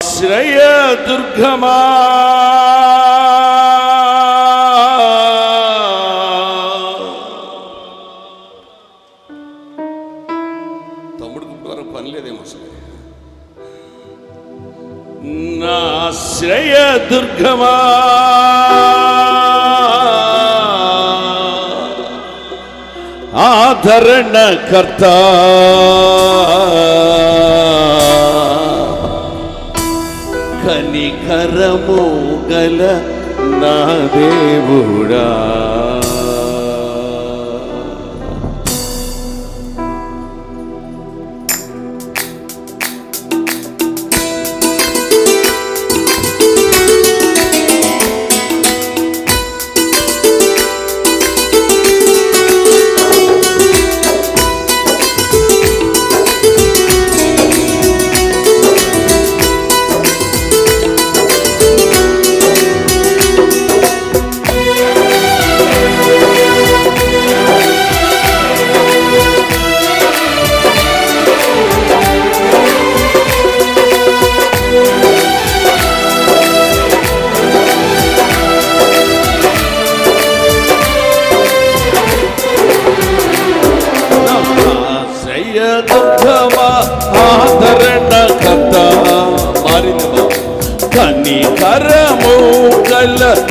శ్రయ దుర్గమా తమ్ముడు గుంటారు పని లేదేమో అసలు నా శ్రయ దుర్గమా ఆదరణ కర్త కనికరము గల నా దేవుడా.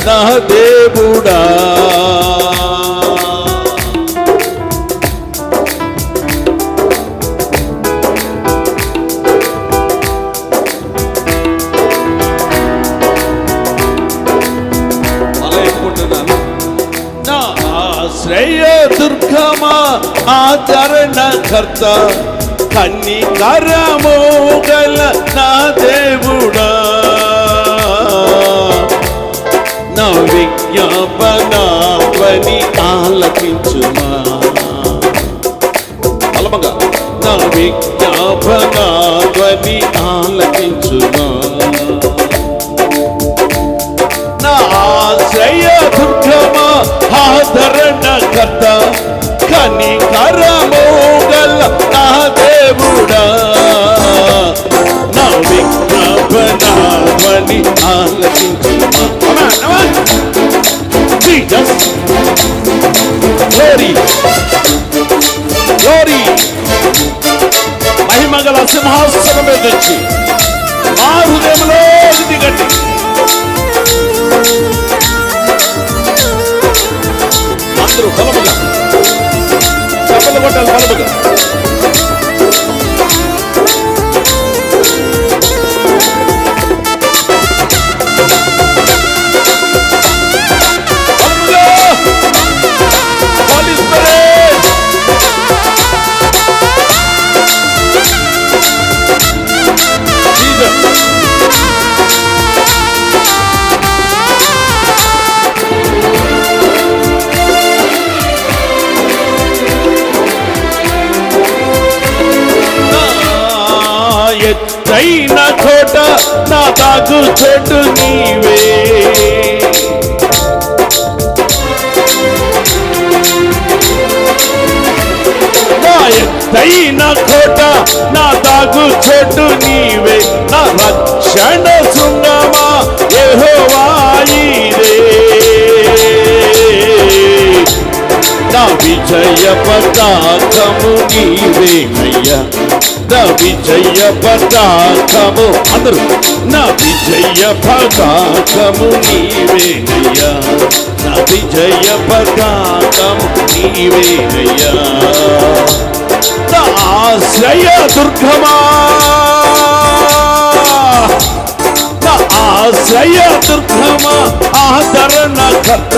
నా దేవుడా. అలా దుర్గమా ఆచరణ కర్త కన్నికరము ఆలకించుమా బలమంగా నా విజ్ఞాపన ధ్వని ఆలకించుమా? నా ఆశ్రయ దుర్గమ ఆదరణ కర్త కనికరము గల నా దేవుడా? నా విజ్ఞాపన ధ్వని ఆలకించుమా Glory. Glory. మహిమగల సింహాసనం మీద నుంచి మా హృదయంలో దిగండి అందరూ బలముగా చెప్పలు కొట్టాలి బలముగా నా దాగు నీవే. ఎత్తైన కోట నా తాగు చోటు నీవే. నా రక్షణ శృంగమా నా విజయ పతాకము నీవే అయ్యా. నా విజయ పతాకము అందరూ నా విజయ పతాకము నీవే అయ్యా. నా విజయ పతాకము నీవే అయ్యా. నా ఆశ్రయ దుర్గమా. నా ఆశ్రయ దుర్గమా ఆదరణ కర్త.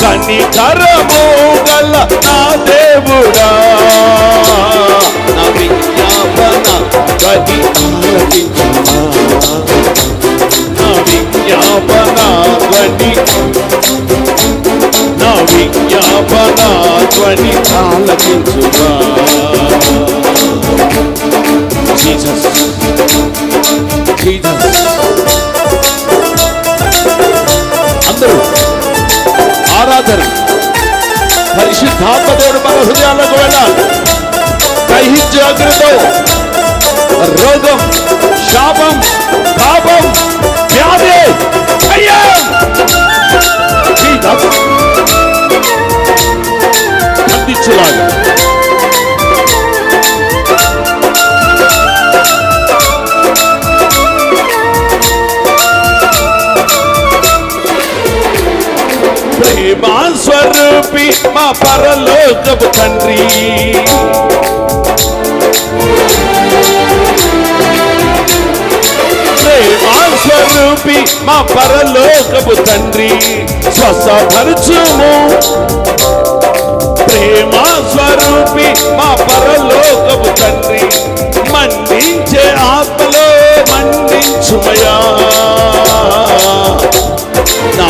కనికరము గల నా దేవుడా. నా విజ్ఞాపన గది నా విజ్ఞాపన గది నా విజ్ఞాపన ధ్వని ह्याला डोळ्याला काही जागृत रोग మా పరలోకపు తండ్రి. స్వరూపి మా పరలోకపు తండ్రి. స్వసపరచుము ప్రేమా స్వరూపి మా పరలోకపు తండ్రి. మండించే ఆత్మలో మండించుమయా నా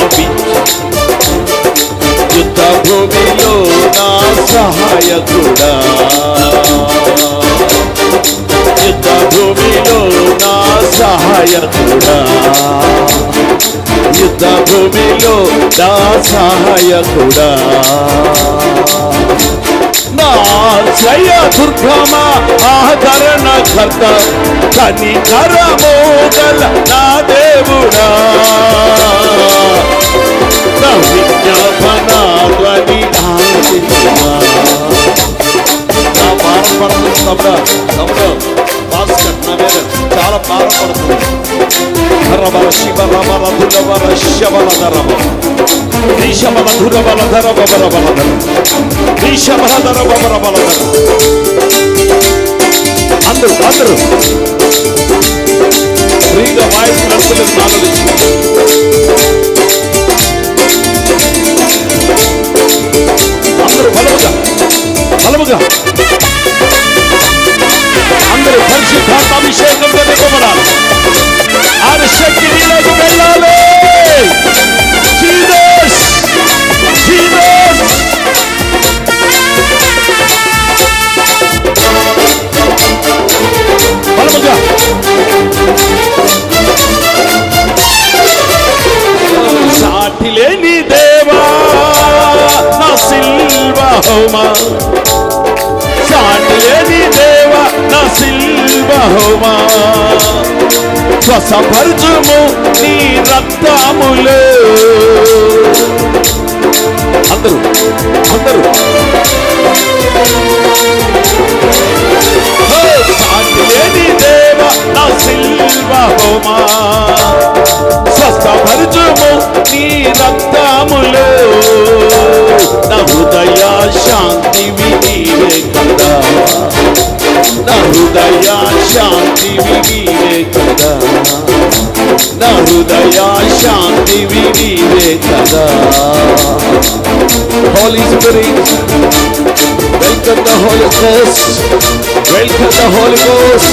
భూమిలో నా సహాయకుడా. యుద్ధ భూమిలో నా సహాయకుడా. యుద్ధ భూమిలో నా సహాయకుడా. నా జయ దుర్గమ ఆదరణ కర్త కనికరము గల నా దేవుడా నా విజ్ఞాపన ధ్వని ఆలకించుమా. నా బాధపడుతుంది తమ్ముడు తమ్ముడు భాస్కర్ నా మీద చాలా బాధపడుతుంది హరబల శివ రబల దురబల శబల ధరబ శ్రీశబల ధురబల ధరబ బల బల ధర శ్రీశబల ధరబ బల బల ధర అందరూ అందరూ ఫ్రీగా వాయిస్ నడుపులేదు నాలుగు అందరూ బలముగా బలముగా అందరూ పరిశుద్ధాత్మాభిషేకంతో స్వసపరచుము నీ రక్తములే. అందరూ అందరూ. సాటి దేవ నా సిల్వ హోమా. స్వస్థపరచుము నీ రక్తములో. నా హృదయ శాంతి వినీవే కదా. నా హృదయ శాంతి వినీవే కదా నా హృదయ శాంతి వినీవే కదా Holy Spirit, welcome the Holy Ghost, welcome the Holy Ghost,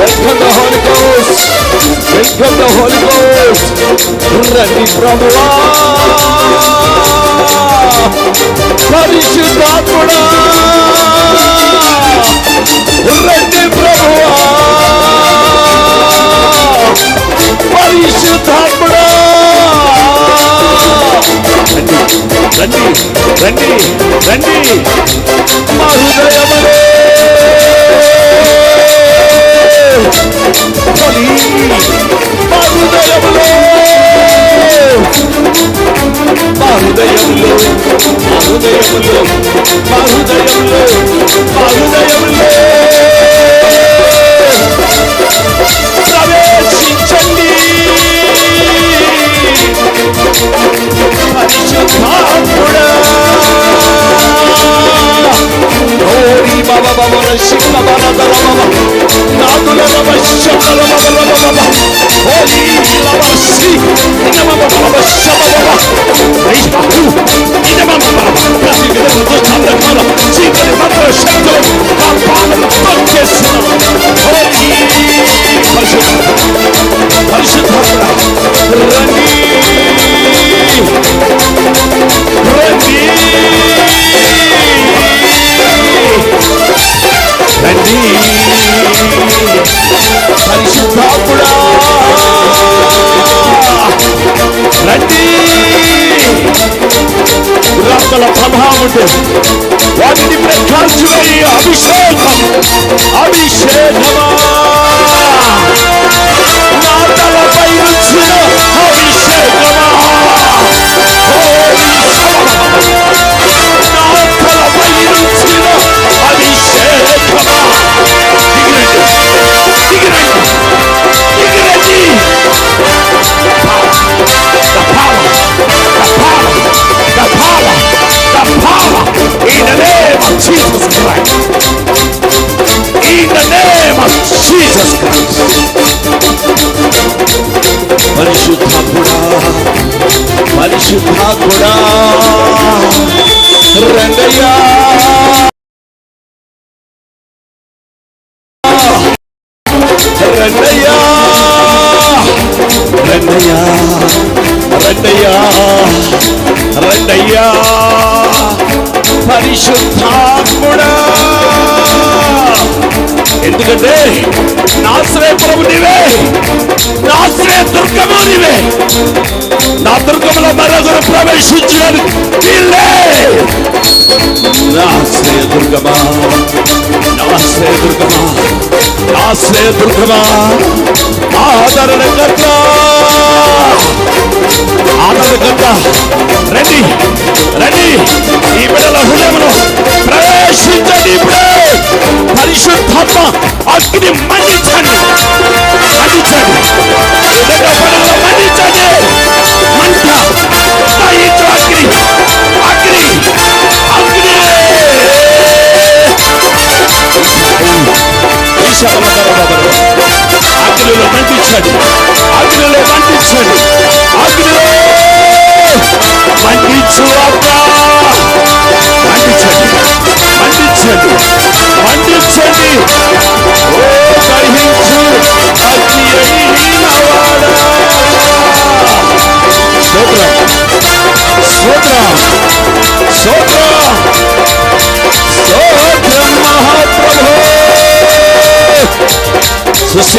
welcome the Holy Ghost, welcome the Holy Ghost. రండి ప్రభువా పరిశుద్ధాత్ముడా రండి ప్రభువా పరిశుద్ధాత్ముడా రండి రండి రండి మా హృదయములో మా హృదయములో మా హృదయములో మా హృదయములో మా హృదయములో మా హృదయములో ప్రభావం పరిశుద్ధాత్ముడా రంగయ్యా. రంగయ్యా రంగయ్యా రంగయ్యా రంగయ్యా. పరిశుద్ధాత్ముడా. ఎందుకంటే నాశ్రయ ప్రభు నీవే. దుర్గము నీవే నా దుర్గములో మరొకరు ప్రవేశించారు నీళ్ళే నా శ్రేయ దుర్గమా. నా శ్రేయ దుర్గమా. నా శ్రేయ దుర్గమా. ఆదరణ గట్ట ఆదరణ గట్ట రండి. రండి. ఈ బిడ్డల హృదయంలో ప్రవేశించండి ఇప్పుడే. పరిశుద్ధాత్మ అగ్ని మండించండి మండించండి let's go Take it up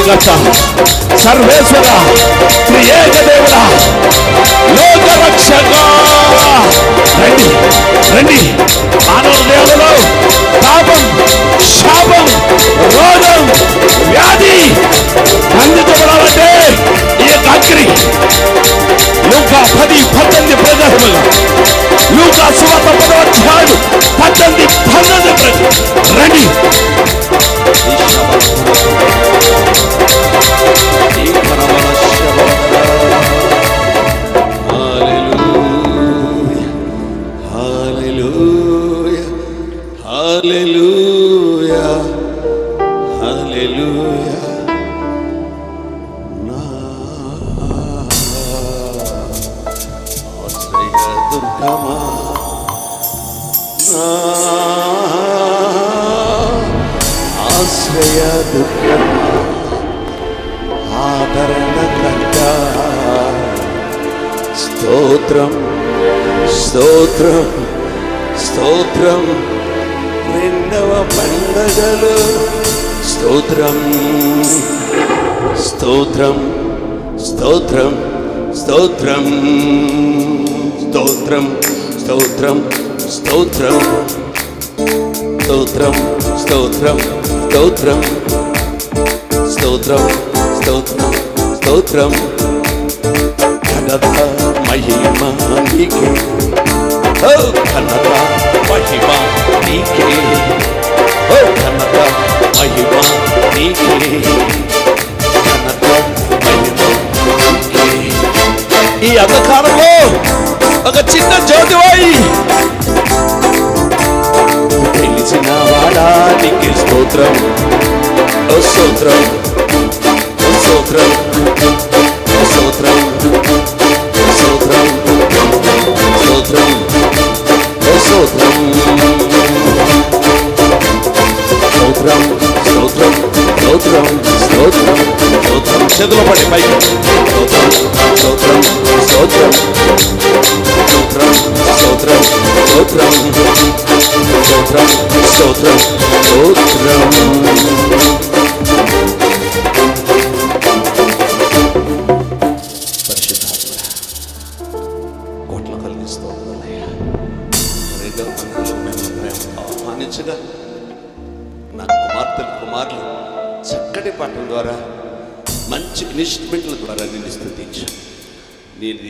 సృష్టికర్త సర్వేశ్వర త్రియేక దేవుడ. లోక రక్షక రండి రండి. దుర్గమా ఆశ్రయ దుర్గమా ఆదరణ కర్త స్తోత్రం స్తోత్రం స్తోత్రం. రెండవ పండగలు. స్తోత్రం స్తోత్రం స్తోత్రం స్తోత్రం. స్తోత్రం స్తోత్రం స్తోత్రం. స్తోత్రం స్తోత్రం స్తోత్రం. స్తోత్రం స్తోత్రం స్తోత్రం. ఘనత మహిమ నీకే. ఓ ఘనత మహిమ నీకే. ఓ ఘనత మహిమ నీకే. ఘనత మహిమ నీకే. ఈ అంధకారంలో ఒక చిన్న జ్యోతివాయి. తెలిసిన వాడానికి స్తోత్రం. ఓ స్తోత్రం. ఓ స్తోత్రం. ఓ స్తోత్రం. ఓ స్తోత్రం. స్తోత్రం. ఓ స్తోత్రం. స్తోత్రం. స్తోత్రం. స్తోత్రం. స్తోత్రం. స్తోత్రం. చేతులు పడి పైకి. స్తోత్రం. స్తోత్రం.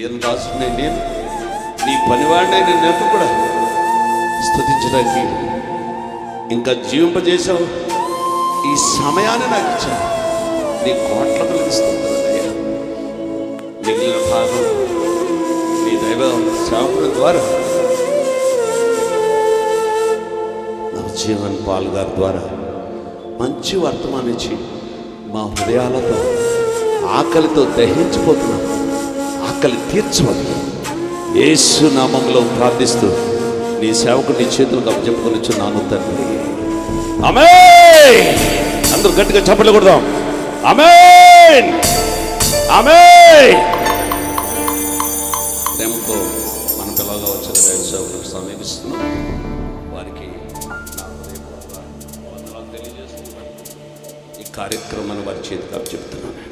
నీ నేను నేను? నీ పనివాడినే నేను కూడా. స్థుతించడానికి ఇంకా జీవింపజేసావు ఈ సమయాన్ని నాకు ఇచ్చావు. నీ కోట్ల కలిగిస్తుందయ్యా మిగిలిన భాగం నీ దైవ సేవకుల ద్వారా. నా జీవన్ పాల్ గారి ద్వారా మంచి వర్తమానించి మా హృదయాలతో ఆకలితో దహించిపోతున్నాం. ఆకలి తీర్చమని. యేసు నామంలో ప్రార్థిస్తూ నీ సేవకుడి చేతులకు అప్పచెప్పుకొనిచున్నాను తండ్రి. ఆమె అందరూ గట్టిగా చప్పట్లు కొడదాం ఆమేన్! ఆమేన్! ప్రేమతో మన పిల్లగా వచ్చిన దైవ సేవకులకు సమీపిస్తున్నాం. వారికి తెలియజేస్తున్నాను. ఈ కార్యక్రమాన్ని వారి చేతికి చెప్తున్నాను.